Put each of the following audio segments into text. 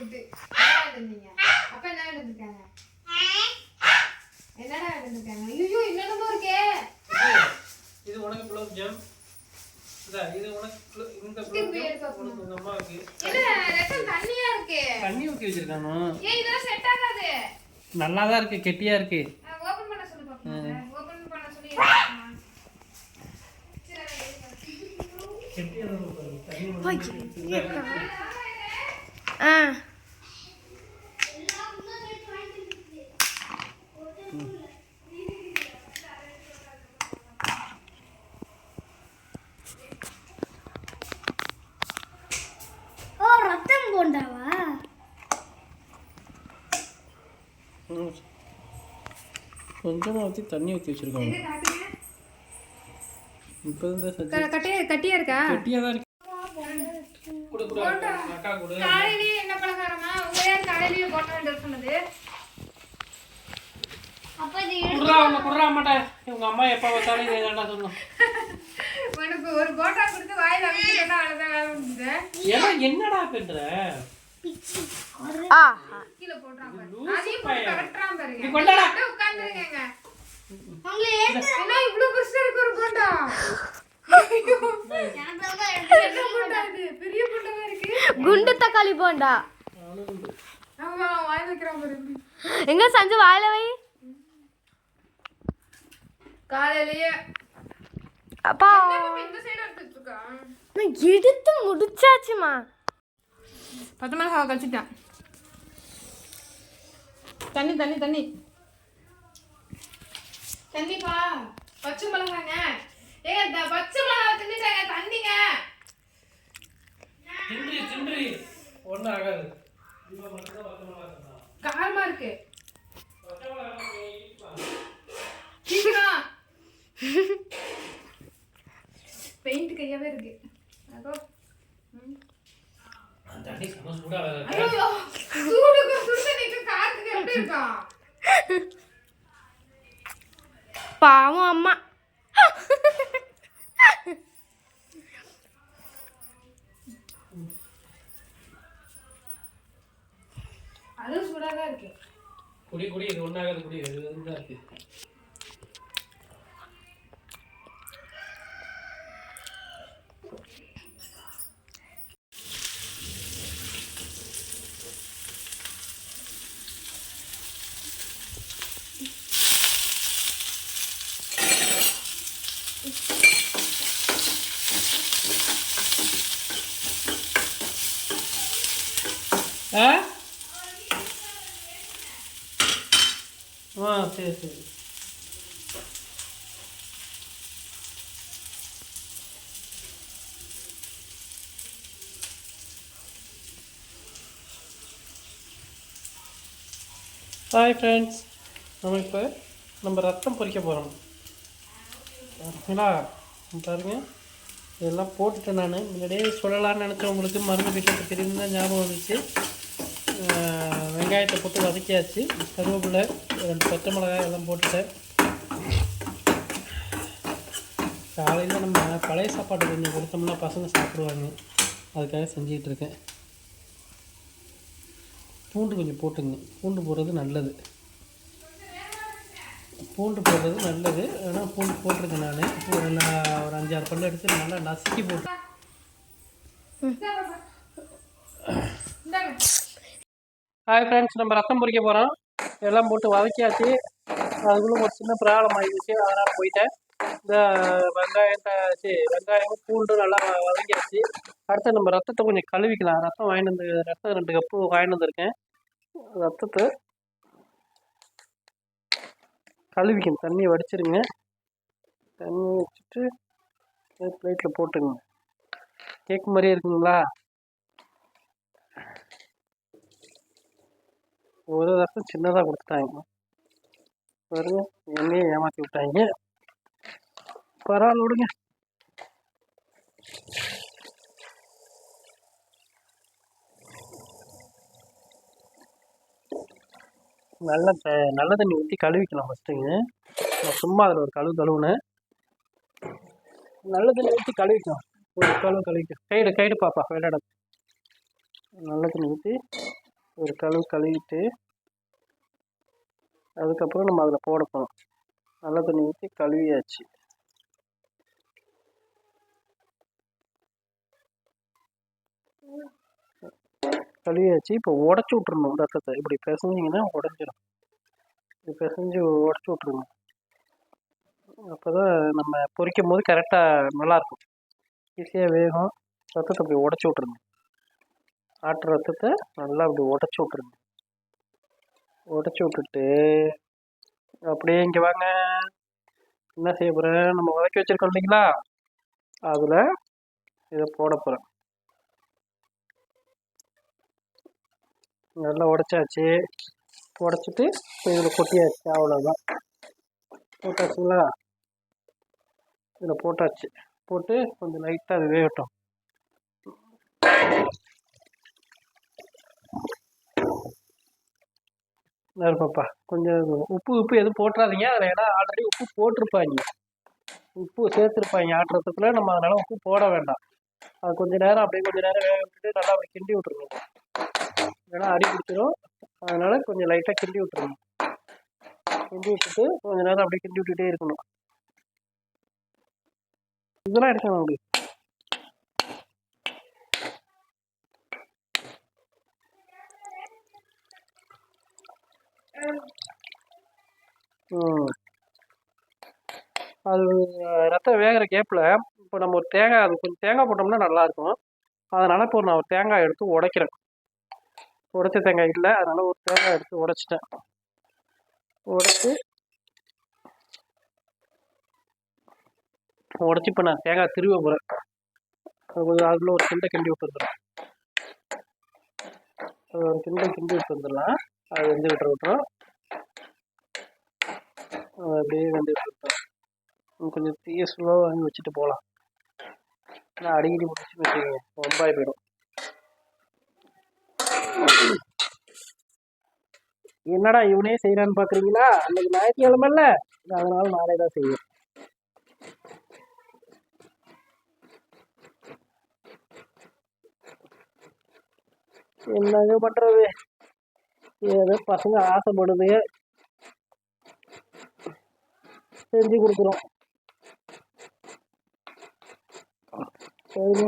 என்ன இருந்தீங்க அப்ப என்ன இருந்திருக்காங்க என்னடா இருந்திருக்காங்க ஐயோ என்னென்னமோ இருக்கே. இது உனக்கு குலோப் ஜாம். இதா இது உனக்கு இந்த குலோப் உங்க அம்மாவுக்கு என்ன ரத்தம் தண்ணியா இருக்கே? தண்ணி ஊற்றி வச்சிருக்கானோ? இதெல்லாம் செட் ஆகாது. நல்லா தான் இருக்கு கெட்டியா இருக்கு. ஓபன் பண்ண சொல்லி பாப்போம் ஓபன் பண்ண. சொல்லி கெட்டியா தான் இருக்கு. தண்ணி ஊத்தி ஆ. கொஞ்சமா ஊற்றி தண்ணி ஊற்றி வச்சிருக்காங்க இப்போ தான் சத்தி கட்டியா கட்டியா இருக்கா? கெட்டியா தான் இருக்கு. காலையிலேயே என்ன பலகாரமா? உங்க யார் காலையிலேயே போட்ட வேண்டிய சொன்னது. உனக்கு ஒரு போட்டா கொடுத்து வாயில என்னடா பண்ற? குண்டு தக்காளி போண்டா. எங்க சஞ்சு வாயில வை. காலையிலேயே. அப்பா. எடுத்து முடிச்சாச்சுமா. பத்து மிளகா கழிச்சிட்டேன் தண்ணி தண்ணி தண்ணி. தண்ணிப்பா பச்சை மிளகாங்க. ஏங்க இந்த பச்சை மிளகா தின்னுட்டாங்க தண்ணிங்க. தின்றி தின்றி. ஒன்றும் ஆகாது. காரமா இருக்கு. பெயிண்ட் கையாவே இருக்கு. அதோ தண்ணி செம்ம சூடாக வேற இருக்கு. ஐயோ சூடுக்கு சுடு தண்ணிக்கு காத்துக்கு எப்படி இருக்கும் பாவம் அம்மா. அதுவும் சூடாக தான் இருக்கு. குடி குடி இது ஒன்றாகாது குடி இது தான் இருக்கு. ஆ? ஆ சரி சரி. ஹாய் ஃப்ரெண்ட்ஸ் நம்ம இப்போ நம்ம ரத்தம் பொறிக்க போகிறோம் சரிங்களா பாருங்க. இதெல்லாம் போட்டுட்டேன் நான். முன்னாடியே சொல்லலாம்னு நினச்சவங்களுக்கு மருந்து வீட்டில் தெரியும் தான் ஞாபகம் வந்துச்சு. வெங்காயத்தை போட்டு வதக்கியாச்சு. கருவேப்பிலை ரெண்டு பச்சை மிளகாய் எல்லாம் போட்டுட்டேன். காலையில் நம்ம பழைய சாப்பாடு கொஞ்சம் கொடுத்தோம்னா பசங்க சாப்பிடுவாங்க. அதுக்காக செஞ்சுக்கிட்டு இருக்கேன். பூண்டு கொஞ்சம் போட்டுங்க பூண்டு போடுறது நல்லது. பூண்டு போடுறது நல்லது. ஆனால் பூண்டு போட்டிருக்கேன் நான். ஒரு ஒரு அஞ்சாறு பல்லு எடுத்து நல்லா நசுக்கி போட்டு ஹாய் ஃப்ரெண்ட்ஸ் நம்ம ரத்தம் பொறிக்க போகிறோம் எல்லாம் போட்டு வதக்கியாச்சு. அதுக்குள்ளே ஒரு சின்ன ப்ராப்ளம் ஆகிடுச்சு அதனால் போயிட்டேன். இந்த வெங்காயத்தை சரி வெங்காயம் பூண்டு நல்லா வதக்கியாச்சு அடுத்து நம்ம ரத்தத்தை கொஞ்சம் கழுவிக்கலாம். ரத்தம் வாங்கிட்டு வந்து ரத்தம் ரெண்டு கப்பு வாங்கிட்டு வந்திருக்கேன். ரத்தத்தை கழுவிக்கணும். தண்ணியை வடிச்சிருங்க. தண்ணி வச்சுட்டு பிளேட்டில் போட்டுங்க கேக் மாதிரியே இருக்குங்களா? ஒரு ரசம் சின்னதாக கொடுத்துட்டாங்க. பாருங்க என்னையே ஏமாற்றி விட்டாங்க. பரவாயில்ல விடுங்க. நல்ல த- நல்ல தண்ணி ஊற்றி கழுவிக்கலாம் ஃபஸ்ட்டுங்க நான் சும்மா அதில் ஒரு கழுவு கழுவுனேன். நல்ல தண்ணி ஊற்றி கழுவிக்கலாம். ஒரு கழுவு கழுவிக்கலாம். கைடு கைடு பாப்பா விளையாட நல்ல தண்ணி ஊற்றி ஒரு கழுவு கழுவிட்டு அதுக்கப்புறம் நம்ம அதில் போட போகிறோம் நல்ல தண்ணி ஊற்றி கழுவியாச்சு. கழுவியாச்சு இப்போ உடச்சி விட்றணும் ரத்தத்தை இப்படி பிசைஞ்சிங்கன்னா உடஞ்சிடும் இப்படி பிசைஞ்சு உடச்சி விட்ருங்க அப்போ தான் நம்ம பொரிக்கும் போது கரெக்டாக நல்லாயிருக்கும். ஈஸியாக வேகும். ரத்தத்தை அப்படி உடச்சி விட்ருங்க ஆட்டு ரத்தத்தை நல்லா அப்படி உடச்சி விட்ருங்க உடச்சி விட்டுட்டு அப்படியே இங்கே வாங்க. என்ன செய்ய போகிறேன் நம்ம வதக்கி வச்சிருக்கோம் இல்லைங்களா? அதில் இதை போட போகிறேன் நல்லா உடச்சாச்சு. உடச்சிட்டு இதில் கொட்டியாச்சு அவ்வளோதான் போட்டாச்சுங்களா? இதில் போட்டாச்சு. போட்டு கொஞ்சம் லைட்டாக அது வேகட்டும். பாப்பா கொஞ்சம் உப்பு உப்பு எதுவும் போட்டுறாதீங்க. அதில் ஏன்னா ஆல்ரெடி உப்பு போட்டிருப்பாங்க. உப்பு சேர்த்துருப்பாங்க ஆட்டுறதுக்குள்ள. நம்ம அதனால உப்பு போட வேண்டாம். அது கொஞ்சம் நேரம் அப்படியே கொஞ்ச நேரம் வேக விட்டுட்டு நல்லா அப்படி கிண்டி விட்டுருக்கோம் ஏன்னா அடி பிடிச்சிரும். அதனால கொஞ்சம் லைட்டாக கிண்டி விட்டுருணும் கிண்டி விட்டுட்டு கொஞ்ச நேரம் அப்படியே கிண்டி விட்டுட்டே இருக்கணும். இதெல்லாம் எடுக்கணும் அப்படி அது ரத்தம் வேகிற கேப்பில் இப்போ நம்ம ஒரு தேங்காய் அது கொஞ்சம் தேங்காய் போட்டோம்னா நல்லாயிருக்கும் அதனால் இப்போ நான் ஒரு தேங்காய் எடுத்து உடைக்கிறேன். உடைச்ச தேங்காய் இல்லை. அதனால் ஒரு தேங்காய் எடுத்து உடைச்சிட்டேன். உடைச்சி உடச்சி இப்போ நான் தேங்காய் திருவ போகிறேன் கொஞ்சம் ஒரு கிண்டை கிண்டி விட்டுருந்துடும் ஒரு கிண்டை கிண்டி விட்டு வந்துடலாம். அது வெந்து விட்டு விட்டுரும் அப்படியே வெந்து விட்டுருக்கோம் கொஞ்சம் தீய ஸ்லோவாக வாங்கி வச்சுட்டு போகலாம். நான் அடிக்கடி முடிச்சு வச்சுக்கோங்க. ரொம்ப போயிடும். என்னடா இவனே செய்கிறான்னு பார்க்குறீங்களா அன்னைக்கு ஞாயிற்றுக்கிழமைல அதனால நானே தான் செய்வேன். என்னங்க பண்ணுறது ஏதோ பசங்க ஆசைப்படுது. செஞ்சு கொடுக்குறோம். சரிங்க.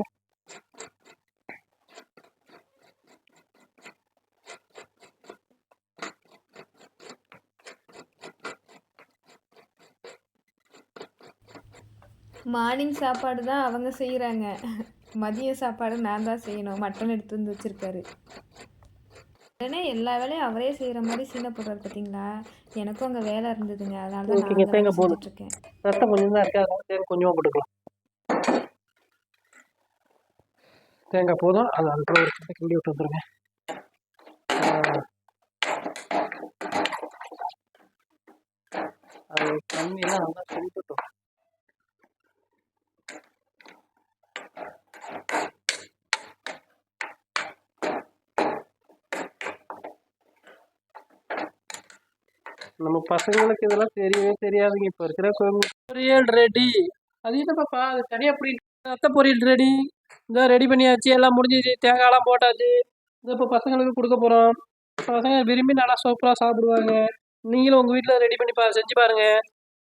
மார்னிங் சாப்பாடு தான் அவங்க செய்கிறாங்க மதிய சாப்பாடு நான் தான் செய்யணும். மட்டன் எடுத்து வந்து வச்சுருக்காரு. உடனே எல்லா வேலையும் அவரே செய்கிற மாதிரி சீனை போடுறாரு பார்த்தீங்களா எனக்கும் அங்கே வேலை இருந்ததுங்க. அதனால தான் நான் ரத்தம் கொஞ்சம் தான் அதனால கொஞ்சமாக போட்டுக்கலாம். தேங்காய் போதும். அது அதுக்குள்ள ஒரு கிண்டி விட்டு வந்துருங்க. அது தண்ணியெல்லாம் நல்லா நம்ம பசங்களுக்கு இதெல்லாம் தெரியவே தெரியாதுங்க. இப்போ இருக்கிற பொரியல் ரெடி அது என்னப்பாப்பா அது தனியாக பொரியல் ரத்த பொரியல் ரெடி இதோ ரெடி பண்ணியாச்சு. எல்லாம் முடிஞ்சிச்சு. தேங்காயெல்லாம் போட்டாச்சு. இது இப்போ பசங்களுக்கு கொடுக்க போகிறோம் பசங்க விரும்பி நல்லா சூப்பராக சாப்பிடுவாங்க. நீங்களும் உங்கள் வீட்டில் ரெடி பண்ணி பா செஞ்சு பாருங்கள்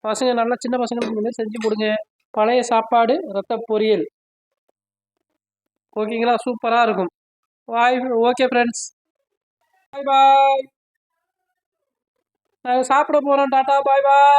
பசங்க நல்லா சின்ன பசங்களுக்கு வந்து செஞ்சு கொடுங்க. பழைய சாப்பாடு ரத்த பொரியல். ஓகேங்களா சூப்பராக இருக்கும். வாய் ஓகே ஃப்ரெண்ட்ஸ் பாய் பாய் சாப்பிட போகிறோம் டாட்டா பாய் பாய்.